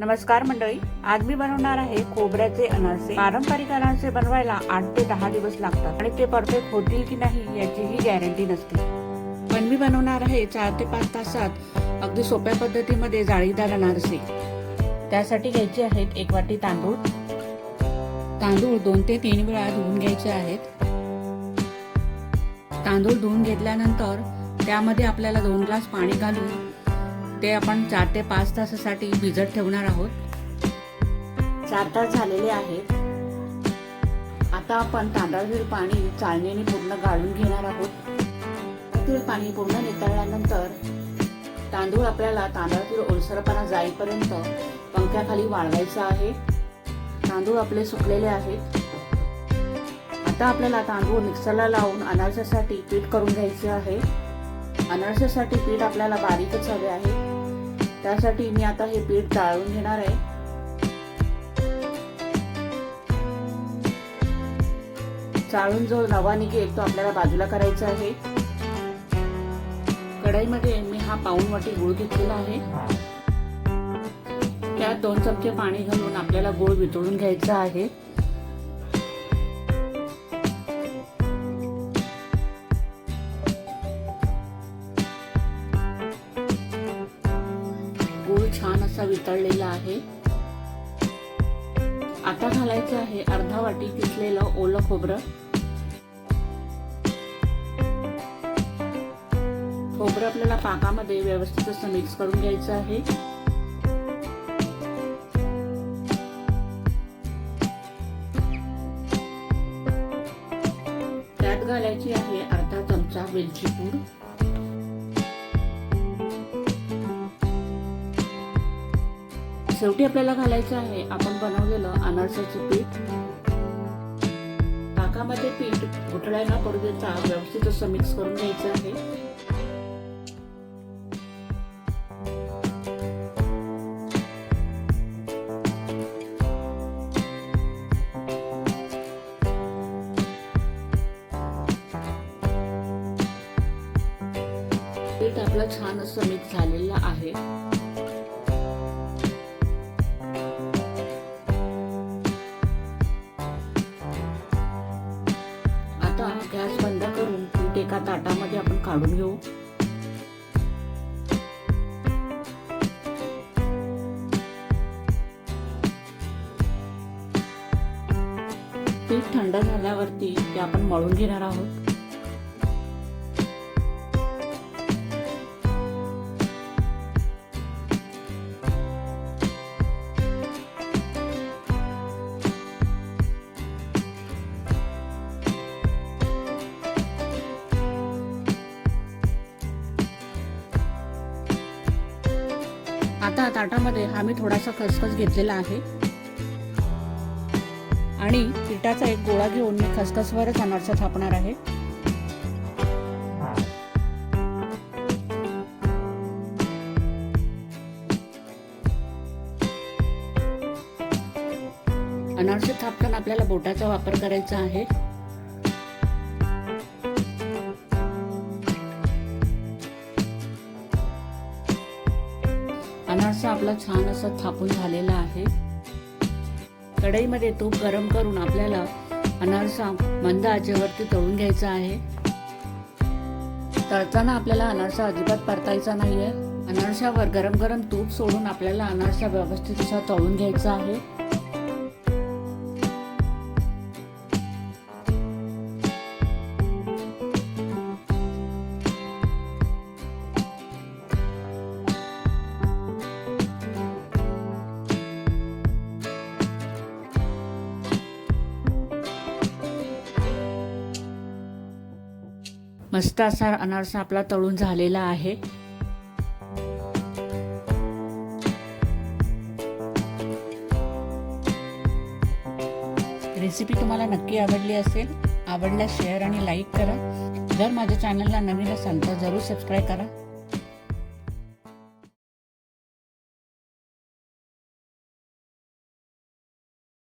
नमस्कार मंडळी. आज मी बनवणार आहे खोबऱ्याचे अनारसे. पारंपरिक अनारसे बनवायला आठ ते दहा दिवस लागतात आणि ते परफेक्ट होतील की नाही याचीही गॅरंटी नसते. पण मी बनवणार आहे चार ते पाच तासात अगदी सोप्या पद्धतीमध्ये जाळीदार अनारसे. त्यासाठी घ्यायचे आहेत एक वाटी तांदूळ. तांदूळ दोन ते तीन वेळा धुवून घ्यायचे आहेत. तांदूळ धुवून घेतल्यानंतर त्यामध्ये आपल्याला दोन ग्लास पाणी घालून ते आपण चार ते पाच तासासाठी भिजत ठेवणार आहोत. चार तास झालेले आहेत. आता आपण तांदळातील पाणी चाळणीने पूर्ण गाळून घेणार आहोत. तांदळातील पाणी पूर्ण नितळल्यानंतर तांदूळ आपल्याला तांदळातील ओलसरपणा जाईपर्यंत पंख्याखाली वाळवायचा आहे. तांदूळ आपले सुकलेले आहेत. आता आपल्याला तांदूळ मिक्सरला लावून अनारसासाठी पीठ करून घ्यायचे आहे. अनारसासाठी पीठ आपल्याला बारीकच हवे आहे. त्यासाठी मी आता हे पीठ चाळून घेणार आहे. चाळून जो रवा निघेल तो आपल्याला बाजूला करायचा आहे. कढईमध्ये मी हा पाऊन वाटी गुळ घेतलेला आहे. त्यात दोन चमचे पाणी घालून आपल्याला गुळ वितळून घ्यायचा आहे. असा वितळलेला आहे? आता घालायचं आहे अर्धा वाटी किसलेलं ओलं खोबरं. खोबरं आपल्याला पाकामध्ये व्यवस्थित असं मिक्स करून घ्यायचं आहे. त्यात घालायची आहे अर्धा चमचा वेलची पूड. शेवटी आपल्याला घालायचं आहे. आपण बनवलेलं अनारसाचं पीठ ताकामध्ये पीठ घुटळ्या न पडू देता व्यवस्थित असं मिक्स करून घ्यायचं आहे. पीठ आपलं छान असं मिक्स झालेलं आहे. गॅस बंद करून पीठ एका ताटामध्ये आपण काढून घेऊ. पीठ थंड झाल्यावरती ते आपण मळून घेणार आहोत. आता ताटामध्ये हा मी थोडासा खसखस घेतलेला आहे. आणि पिठाचा एक गोळा घेऊन मी खसखसवरच अनारसा थापणार आहे. अनारसे थापताना आपल्याला बोटाचा वापर करायचा आहे. असा आपला छान असा थापून झालेला आहे. कढईमध्ये तूप गरम करून आपल्याला अनारसा मंद आचेवरती तळून घ्यायचा आहे. तळताना आपल्याला अनारसा अजिबात परतायचा नाहीये. अनारशावर गरम गरम तूप सोडून आपल्याला अनारसा व्यवस्थित असा तळून घ्यायचा आहे. मस्त असा अनारसा आपला तळून झालेला आहे. रेसिपी तुम्हाला नक्की आवडली असेल आवडल्यास शेअर आणि लाईक करा. जर माझ्या चॅनलला नवीन असाल तर जरूर सबस्क्राईब करा.